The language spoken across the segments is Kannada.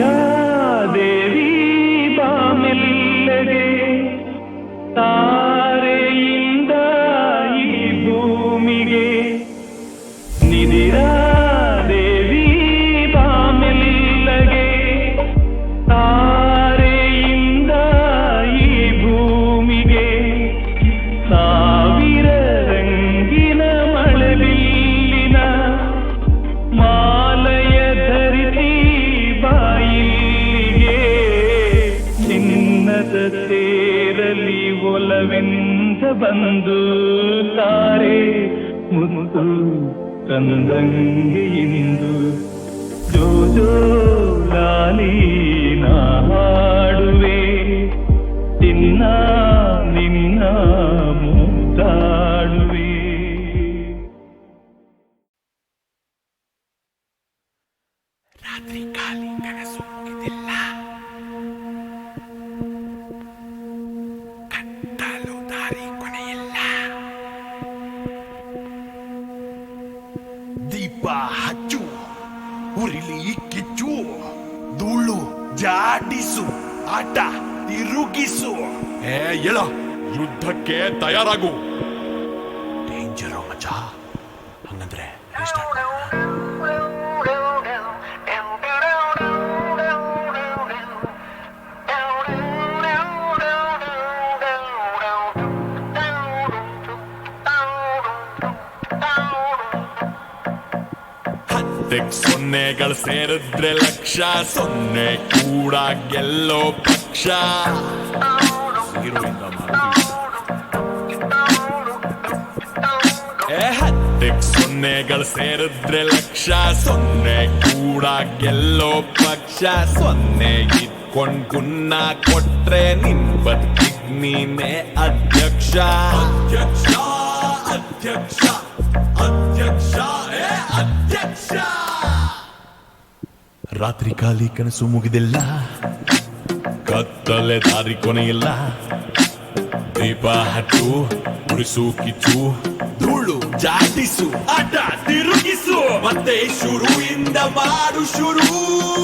love. ಮುತ್ತು ತಂದಂಗೆ ಇಂದು ಜೋ ಜೋ ಲಾಲಿ ನಾ ಹಾಡುವೆ. ನಿನ್ನ ನಿನ್ನ ಮುತ್ತಾಡುವೆ ಹತ್ತಕ್ ಸೊನ್ನೆಗಳು ಸೇರಿದ್ರೆ ಲಕ್ಷ ಸೊನ್ನೆ ಕೂಡ ಗೆಲ್ಲೋ ಪಕ್ಷ ಹೀರೋಯಿಂದ ಏ ಹತ್ತಕ್ ಸೊನ್ನೆಗಳು ಸೇರಿದ್ರೆ ಲಕ್ಷ ಸೊನ್ನೆ ಕೂಡ ಗೆಲ್ಲೋ ಪಕ್ಷ ಸೊನ್ನೆ ಇಟ್ಕೊಂಡ್ ಗುನ್ನ ಕೊಟ್ರೆ ನಿನ್ ಬದುಕಿಗ್ ನೀನೇ ಅಧ್ಯಕ್ಷ ಅಧ್ಯಕ್ಷ ಅಧ್ಯಕ್ಷ ಅಧ್ಯಕ್ಷ ಏ ಅಧ್ಯಕ್ಷ ರಾತ್ರಿ ಖಾಲಿ ಕನಸು ಮುಗಿದಿಲ್ಲ. ಕತ್ತಲೆ ದಾರಿ ಕೊನೆಯಿಲ್ಲ. ದೀಪ ಹಚ್ಚು ಉರಿಸು ಕಿಚ್ಚು, ಧೂಳು ಜಾಟಿಸು ಆಟ ತಿರುಗಿಸು. ಮತ್ತೆ ಶುರುವಿಂದ ಮಾಡು ಶುರು.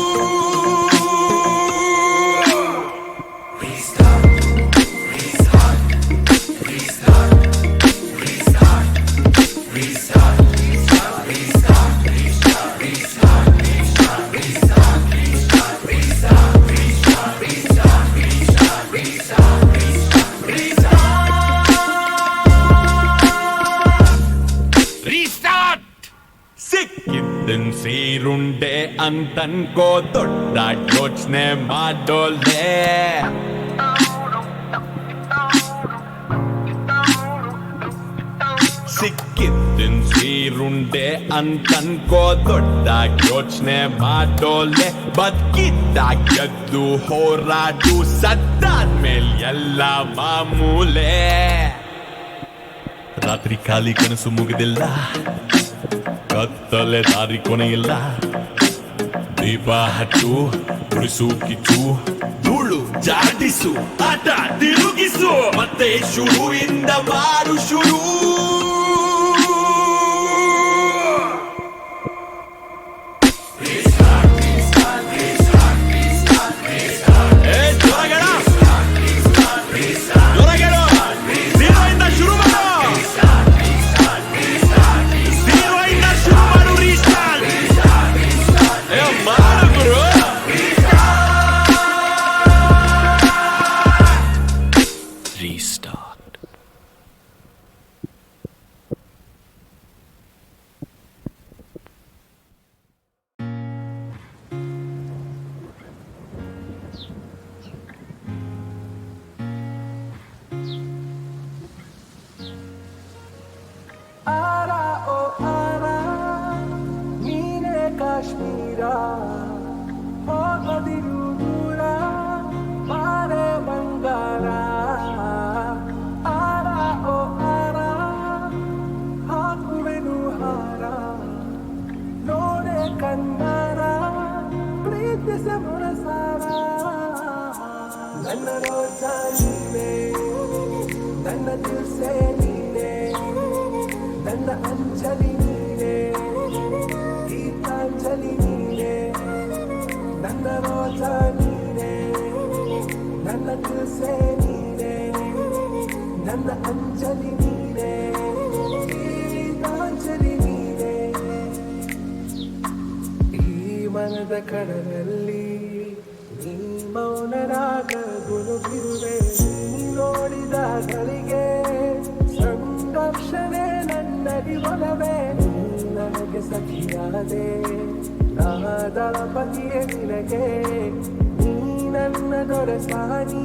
ಅಂತನ್ಕೋ ದೊಡ್ಡ ಯೋಚನೆ ಮಾಡೋಲೆ. ಸಿಕ್ಕಿದ್ದಿನ್ ಸೀರುಂಡೆ ಅಂತನ್ಕೋ ದೊಡ್ಡ ಯೋಚನೆ ಮಾಡೋಲೆ. ಬದುಕಿದ್ದಾಗ ಗೆದ್ದು ಹೋರಾಟು ಸತ್ತಾದ್ಮೇಲೆ ಎಲ್ಲ ಮಾಮೂಲೆ. ರಾತ್ರಿ ಖಾಲಿ ಕನಸು ಮುಗಿದಿಲ್ಲ, ಕತ್ತಲೆ ದಾರಿ ಕೊನೆಯಿಲ್ಲ. ದೀಪ ಹಚ್ಚು ಉಳಿಸು ಕಿಚ್ಚು ಧೂಳು ಜಾಡಿಸು ಆಟ ತಿರುಗಿಸು ಮತ್ತೆ ಶುರುವಿಂದ ಮಾರು ಶುರು. ಅಂಜಲಿ ನೀನೆ ಗೀತಾಂಜಲಿ ನೀನೆ ಈ ಮನದ ಕಡಲಲ್ಲಿ ನೀ ಮೌನರಾಗ ಗುರುಗಿರುವೆ ನೀ ನೋಡಿದ ಗಳಿಗೆ ಸಂರಕ್ಷಣೆ ನನ್ನಡಿ ಒಲವೇ ನನಗೆ ಸಖಿಯಾದೆ ನಾದ ಪತಿಯ ನಿನಗೆ ನೀ ನನ್ನ ದೊರೆ ಸಾನಿ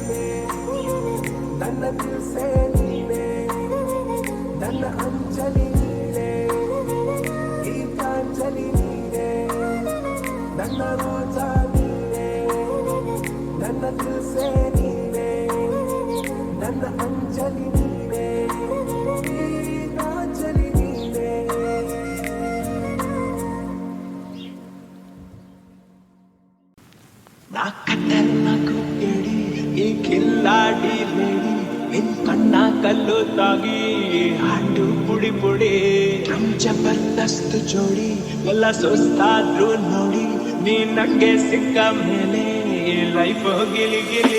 के सिक्का ले लाइफ गिल गिल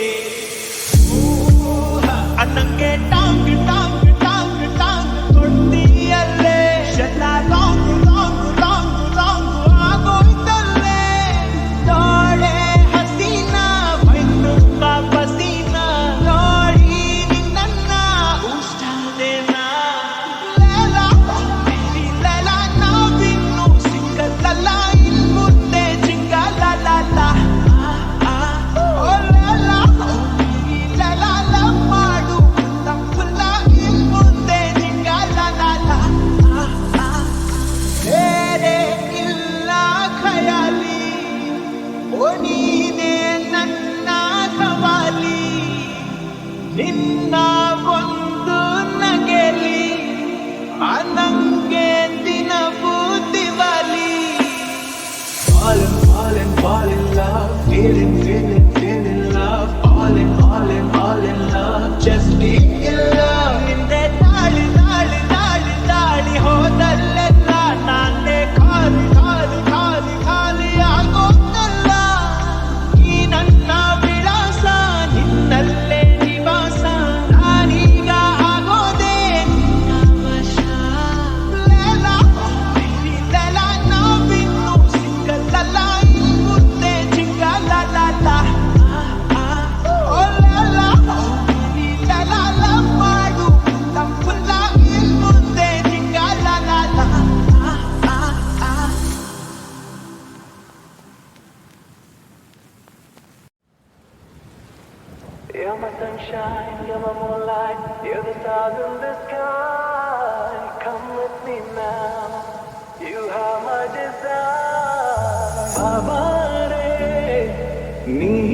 You're my sunshine, you're my moonlight, you're the stars in the sky. Come with me now, you are my desire. Baba, me.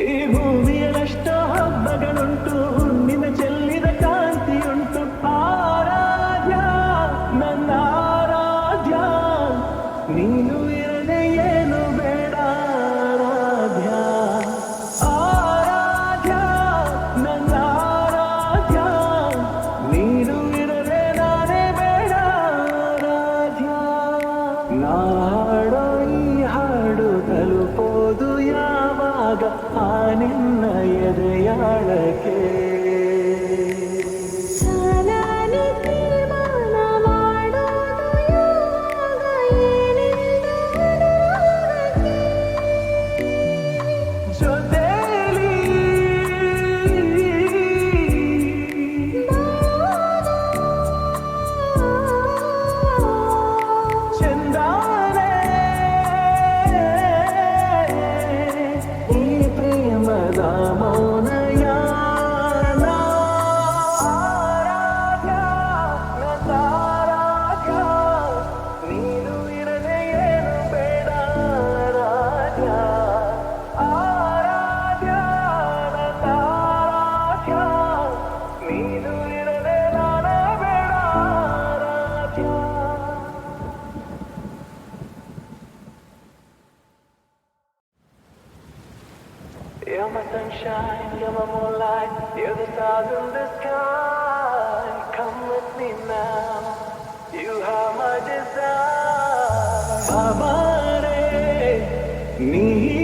Even amare mi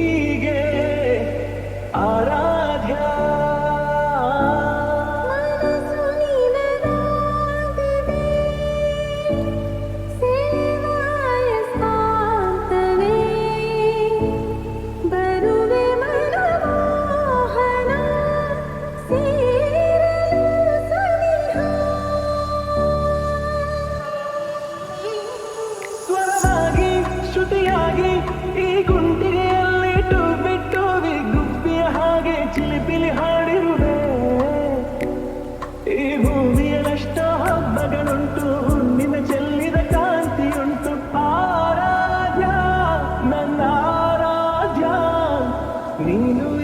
You. into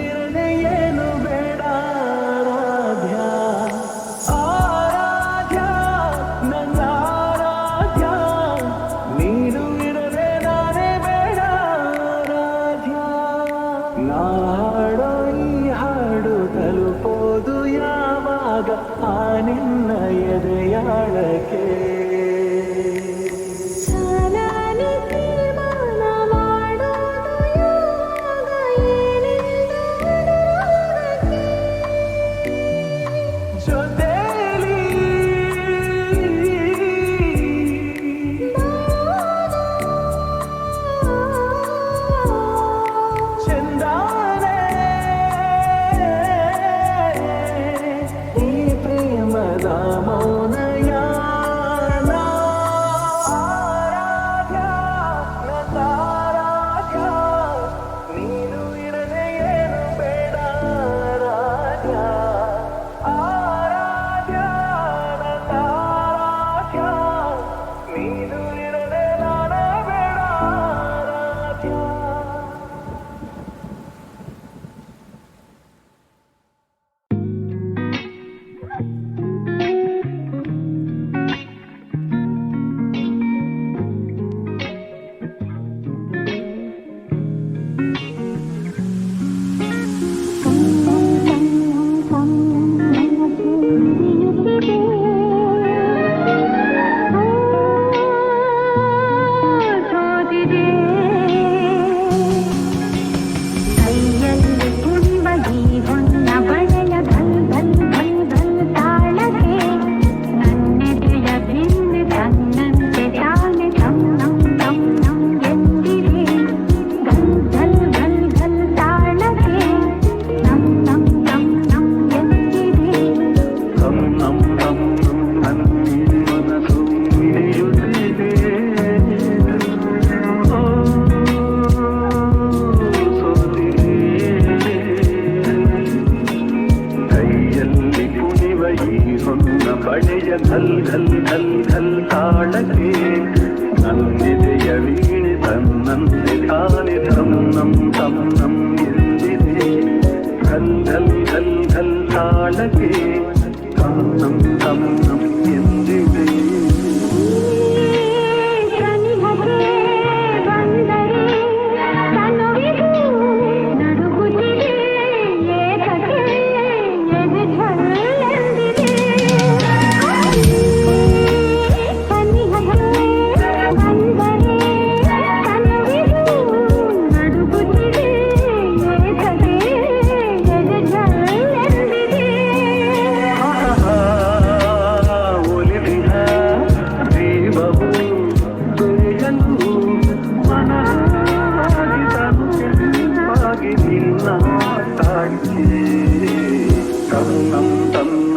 love.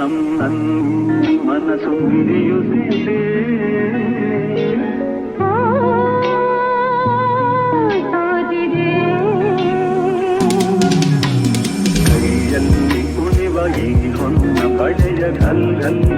ನನ್ನನ್ನು ಮನಸ್ಸು ಹಿಡಿಯುತ್ತಿದೆ ಕೈಯಲ್ಲಿ ಕುಣಿವ ಈ ಹೊನ್ನ ಪಡೆಯ ಕಲ್ಲಲ್ಲಿ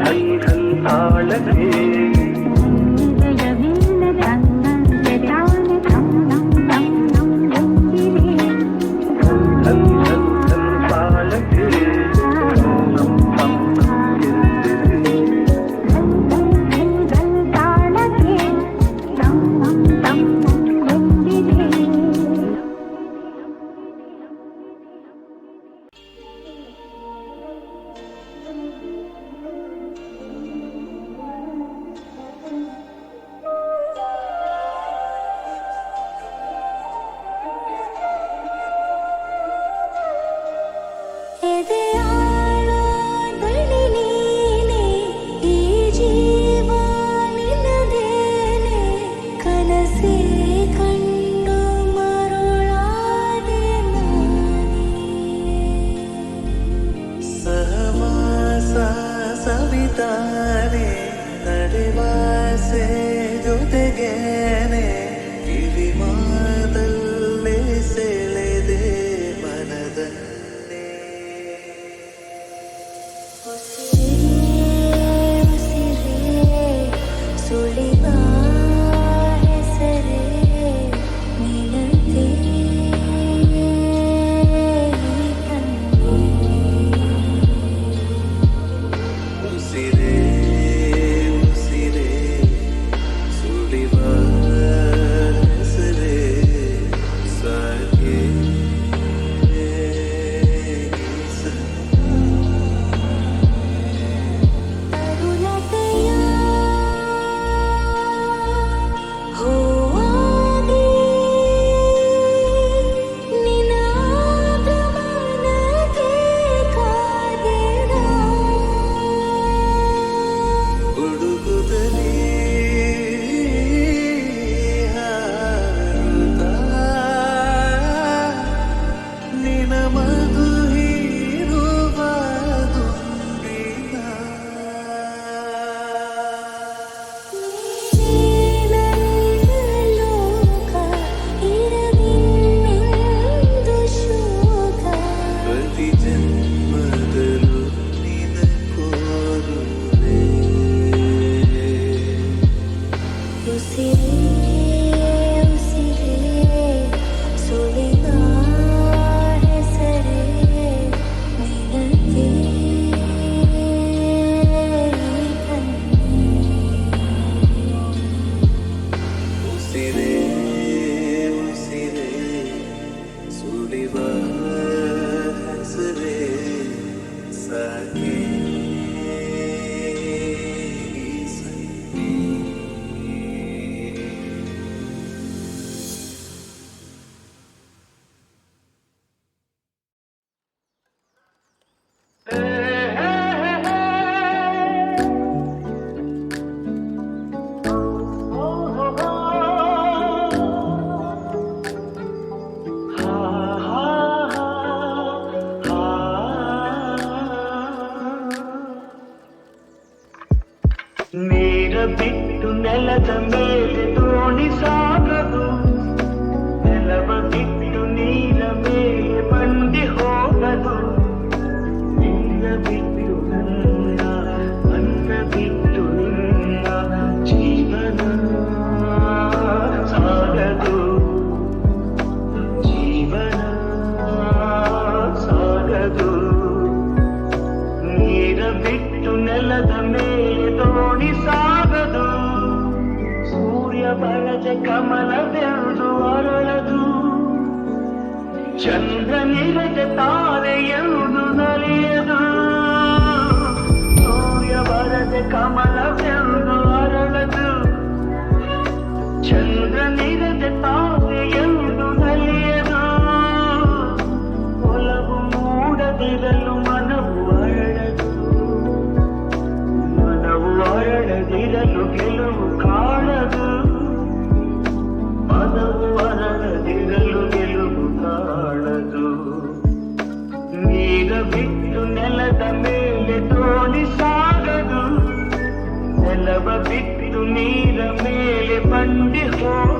ನೆಲವ ಬಿಟ್ಟು ನೀರ ಮೇಲೆ ಬಂಡಿ ಹೋಗದು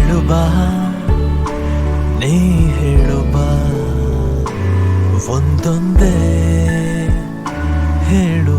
ಹೇಳು ಬಾ ನೀ ಹೇಳು ಬಾ ಒಂದೊಂದೇ ಹೇಳು